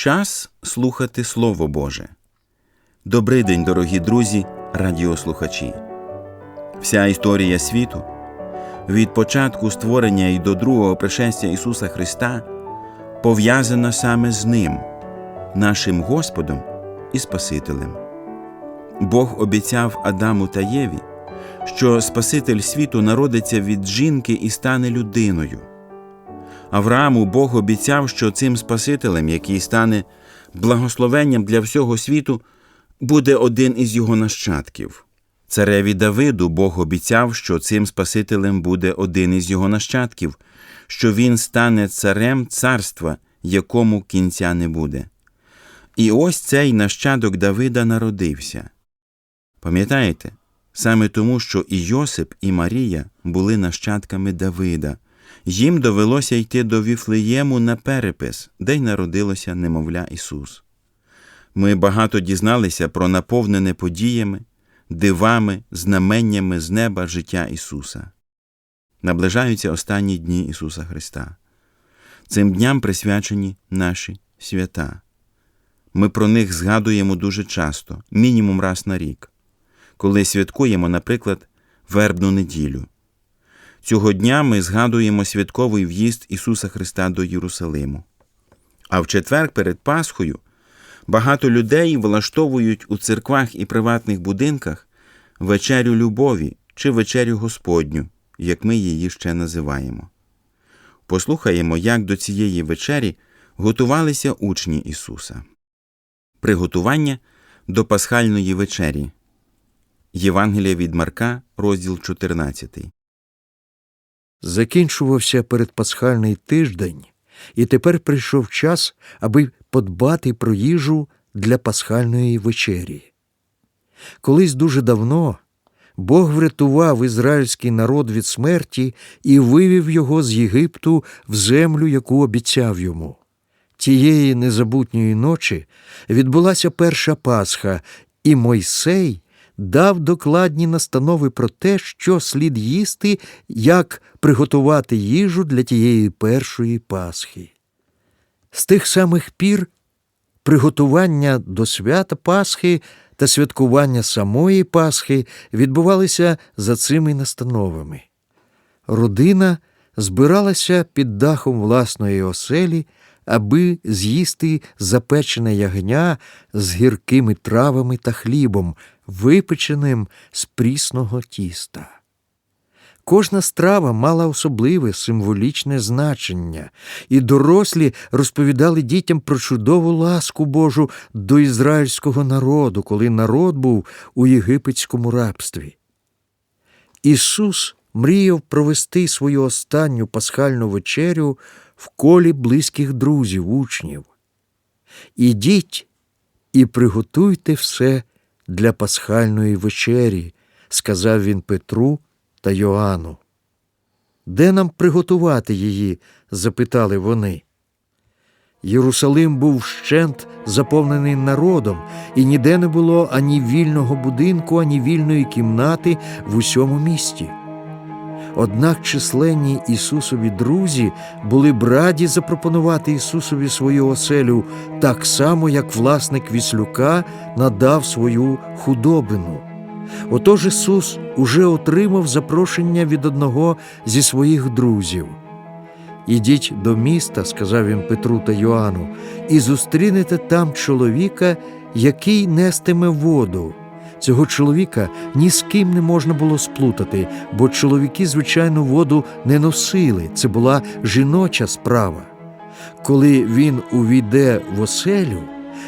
Час слухати Слово Боже. Добрий день, дорогі друзі, радіослухачі. Вся історія світу від початку створення і до другого пришестя Ісуса Христа пов'язана саме з Ним, нашим Господом і Спасителем. Бог обіцяв Адаму та Єві, що Спаситель світу народиться від жінки і стане людиною. Аврааму Бог обіцяв, що цим Спасителем, який стане благословенням для всього світу, буде один із його нащадків. Цареві Давиду Бог обіцяв, що цим Спасителем буде один із його нащадків, що він стане царем царства, якому кінця не буде. І ось цей нащадок Давида народився. Пам'ятаєте? Саме тому, що і Йосип, і Марія були нащадками Давида. Їм довелося йти до Віфлеєму на перепис, де й народилося немовля Ісус. Ми багато дізналися про наповнене подіями, дивами, знаменнями з неба життя Ісуса. Наближаються останні дні Ісуса Христа. Цим дням присвячені наші свята. Ми про них згадуємо дуже часто, мінімум раз на рік, коли святкуємо, наприклад, вербну неділю. Цього дня ми згадуємо святковий в'їзд Ісуса Христа до Єрусалиму. А в четвер перед Пасхою багато людей влаштовують у церквах і приватних будинках вечерю любові чи вечерю Господню, як ми її ще називаємо. Послухаємо, як до цієї вечері готувалися учні Ісуса. Приготування до пасхальної вечері. Євангелія від Марка, розділ 14. Закінчувався передпасхальний тиждень, і тепер прийшов час, аби подбати про їжу для пасхальної вечері. Колись дуже давно Бог врятував ізраїльський народ від смерті і вивів його з Єгипту в землю, яку обіцяв йому. Тієї незабутньої ночі відбулася перша Пасха, і Мойсей дав докладні настанови про те, що слід їсти, як приготувати їжу для тієї першої Пасхи. З тих самих пір приготування до свята Пасхи та святкування самої Пасхи відбувалися за цими настановами. Родина збиралася під дахом власної оселі, аби з'їсти запечене ягня з гіркими травами та хлібом, випеченим з прісного тіста. Кожна страва мала особливе символічне значення, і дорослі розповідали дітям про чудову ласку Божу до ізраїльського народу, коли народ був у єгипетському рабстві. Ісус мріяв провести свою останню пасхальну вечерю в колі близьких друзів, учнів. Ідіть і приготуйте все для пасхальної вечері, сказав він Петру та Йоанну. Де нам приготувати її? запитали вони. Єрусалим був вщент заповнений народом, і ніде не було ані вільного будинку, ані вільної кімнати в усьому місті. Однак численні Ісусові друзі були б раді запропонувати Ісусові свою оселю так само, як власник віслюка надав свою худобину. Отож Ісус уже отримав запрошення від одного зі своїх друзів. Ідіть до міста, сказав він Петру та Йоанну, і зустрінете там чоловіка, який нестиме воду. Цього чоловіка ні з ким не можна було сплутати, бо чоловіки, звичайно, воду не носили. Це була жіноча справа. Коли він увійде в оселю,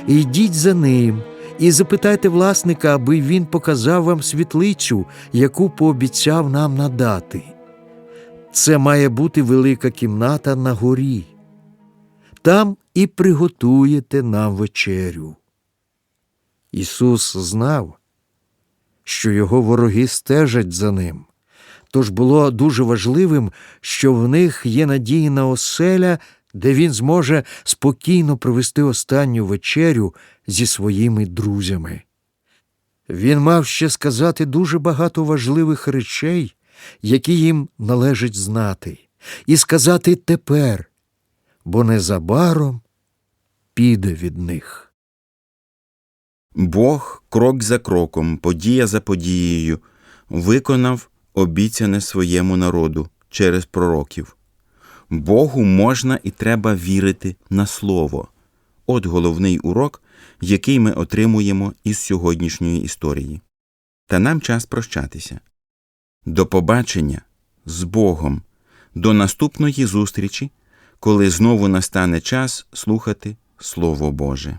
йдіть за ним і запитайте власника, аби він показав вам світлицю, яку пообіцяв нам надати. Це має бути велика кімната на горі. Там і приготуєте нам вечерю. Ісус знав, що його вороги стежать за ним. Тож було дуже важливим, що в них є надійна оселя, де він зможе спокійно провести останню вечерю зі своїми друзями. Він мав ще сказати дуже багато важливих речей, які їм належить знати, і сказати тепер, бо незабаром піде від них. Бог крок за кроком, подія за подією, виконав обіцяне своєму народу через пророків. Богу можна і треба вірити на слово. От головний урок, який ми отримуємо із сьогоднішньої історії. Та нам час прощатися. До побачення з Богом, до наступної зустрічі, коли знову настане час слухати Слово Боже.